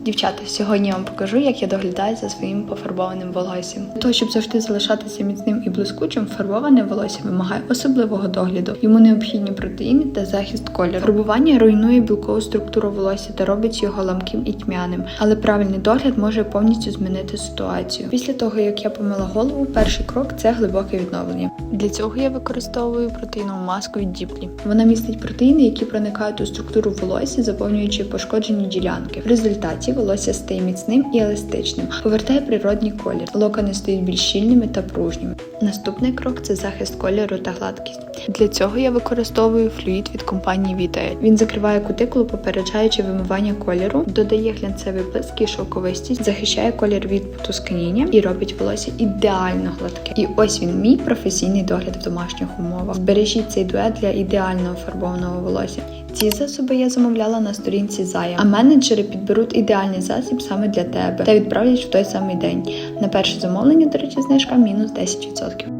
Дівчата, сьогодні я вам покажу, як я доглядаю за своїм пофарбованим волоссям. Для того, щоб завжди залишатися міцним і блискучим, фарбоване волосся вимагає особливого догляду. Йому необхідні протеїни та захист кольору. Фарбування руйнує білкову структуру волосся та робить його ламким і тьмяним. Але правильний догляд може повністю змінити ситуацію. Після того, як я помила голову, перший крок це глибоке відновлення. Для цього я використовую протеїнову маску від Діплі. Вона містить протеїни, які проникають у структуру волосся, заповнюючи пошкоджені ділянки. В результаті волосся стає міцним і еластичним, повертає природній колір. Локони стають більш щільними та пружніми. Наступний крок це захист кольору та гладкість. Для цього я використовую флюїд від компанії Vitae. Він закриває кутикулу, попереджаючи вимивання кольору, додає глянцевий блиск і шовковистість, захищає колір від потускнення і робить волосся ідеально гладке. І ось він, мій професійний догляд в домашніх умовах. Збережіть цей дует для ідеального фарбованого волосся. Ці засоби я замовляла на сторінці Зая, а менеджери підберуть ідеальний засіб саме для тебе та відправлять в той самий день. На перше замовлення, до речі, знижка мінус 10%.